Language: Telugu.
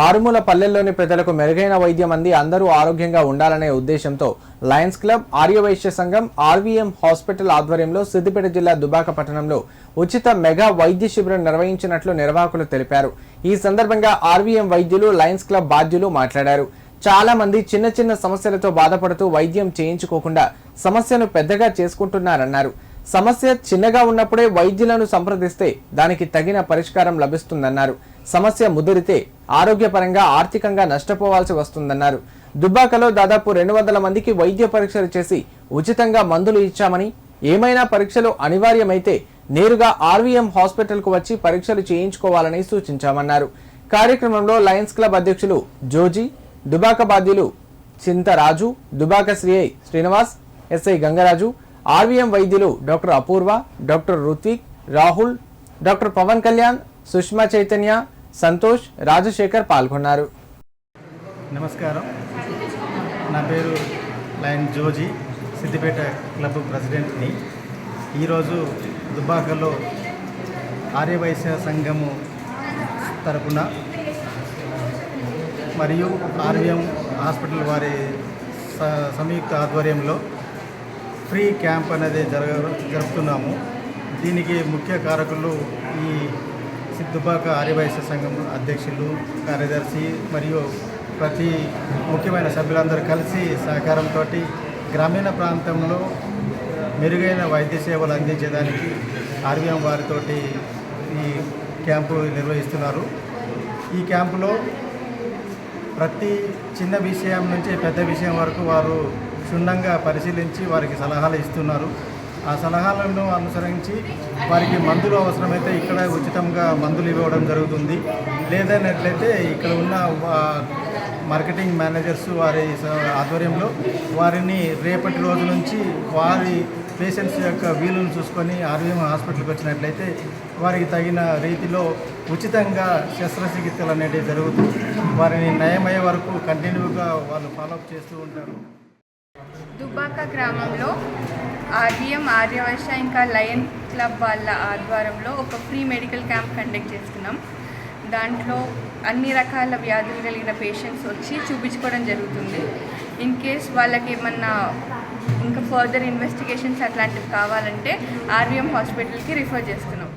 మారుమూల పల్లెల్లోని ప్రజలకు మెరుగైన వైద్యం అంది. అందరూ ఆరోగ్యంగా ఉండాలనే ఉద్దేశంతో లయన్స్ క్లబ్ ఆర్యవైశ్య సంఘం ఆర్వీఎం హాస్పిటల్ ఆధ్వర్యంలో సిద్దిపేట జిల్లా దుబాక పట్టణంలో ఉచిత మెగా వైద్య శిబిరం నిర్వహించినట్లు నిర్వాహకులు తెలిపారు. ఈ సందర్భంగా ఆర్వీఎం వైద్యులు లయన్స్ క్లబ్ బాధ్యులు మాట్లాడారు. చాలా మంది చిన్న చిన్న సమస్యలతో బాధపడుతూ వైద్యం చేయించుకోకుండా సమస్యను పెద్దగా చేసుకుంటున్నారన్నారు. సమస్య చిన్నగా ఉన్నప్పుడే వైద్యులను సంప్రదిస్తే దానికి తగిన పరిష్కారం లభిస్తుందన్నారు. సమస్య ముదిరితే ఆరోగ్యపరంగా ఆర్థికంగా నష్టపోవాల్సి వస్తుందన్నారు. దుబ్బాకలో దాదాపు రెండు వందల మందికి వైద్య పరీక్షలు చేసి ఉచితంగా మందులు ఇచ్చామని ఏమైనా పరీక్షలు అనివార్యమైతే నేరుగా ఆర్వీఎం హాస్పిటల్కు వచ్చి పరీక్షలు చేయించుకోవాలని సూచించామన్నారు. కార్యక్రమంలో లయన్స్ క్లబ్ అధ్యక్షులు జోజీ దుబాక బాధ్యులు చింతరాజు దుబాక శ్రీఐ శ్రీనివాస్ ఎస్ఐ గంగరాజు ఆర్వీఎం వైద్యులు doctor Apoorva doctor Ruthvik Rahul doctor Pavan Kalyan Sushma Chaitanya Santosh Rajasekhar పాల్గొన్నారు. నమస్కారం. నా పేరు లయన్ జోజీ సిద్దిపేట క్లబ్ ప్రెసిడెంట్ని. ఈరోజు దుబ్బాకలో ఆర్యవైశ్య సంఘము తరపున మరియు ఆర్వీఎం హాస్పిటల్ వారి స- సంయుక్త ఆధ్వర్యంలో ఫ్రీ క్యాంప్ అనేది జరగ జరుపుతున్నాము. దీనికి ముఖ్య కారకులు ఈ సిద్దుబాక ఆర్యవైశ్య సంఘం అధ్యక్షులు కార్యదర్శి మరియు ప్రతి ముఖ్యమైన సభ్యులందరూ కలిసి సహకారంతో గ్రామీణ ప్రాంతంలో మెరుగైన వైద్య సేవలు అందించేదానికి ఆర్వీఎం వారితోటి ఈ క్యాంపు నిర్వహిస్తున్నారు. ఈ క్యాంపులో ప్రతి చిన్న విషయం నుంచి పెద్ద విషయం వరకు వారు క్షుణ్ణంగా పరిశీలించి వారికి సలహాలు ఇస్తున్నారు. ఆ సలహాలను అనుసరించి వారికి మందులు అవసరమైతే ఇక్కడ ఉచితంగా మందులు ఇవ్వడం జరుగుతుంది. లేదన్నట్లయితే ఇక్కడ ఉన్న మార్కెటింగ్ మేనేజర్స్ వారి ఆధ్వర్యంలో వారిని రేపటి రోజు నుంచి వారి పేషెంట్స్ యొక్క వీలును చూసుకొని ఆర్వీఎం హాస్పిటల్కి వచ్చినట్లయితే వారికి తగిన రీతిలో ఉచితంగా శస్త్రచికిత్సలు అనేటివి జరుగుతూ వారిని నయమయ్యే వరకు కంటిన్యూగా వాళ్ళు ఫాలోఅప్ చేస్తూ ఉంటారు. దుబ్బాక గ్రామంలో ఆర్డిఎం ఆర్యవైశ్య ఇంకా లయన్ క్లబ్ వాళ్ళ ఆధ్వర్యంలో ఒక ఫ్రీ మెడికల్ క్యాంప్ కండక్ట్ చేస్తున్నాం. దాంట్లో అన్ని రకాల వ్యాధులు కలిగిన పేషెంట్స్ వచ్చి చూపించుకోవడం జరుగుతుంది. ఇన్ కేస్ వాళ్ళకి ఏమన్నా ఇంకా ఫర్దర్ ఇన్వెస్టిగేషన్స్ అట్లాంటివి కావాలంటే ఆర్వీఎం హాస్పిటల్కి రిఫర్ చేస్తున్నాం.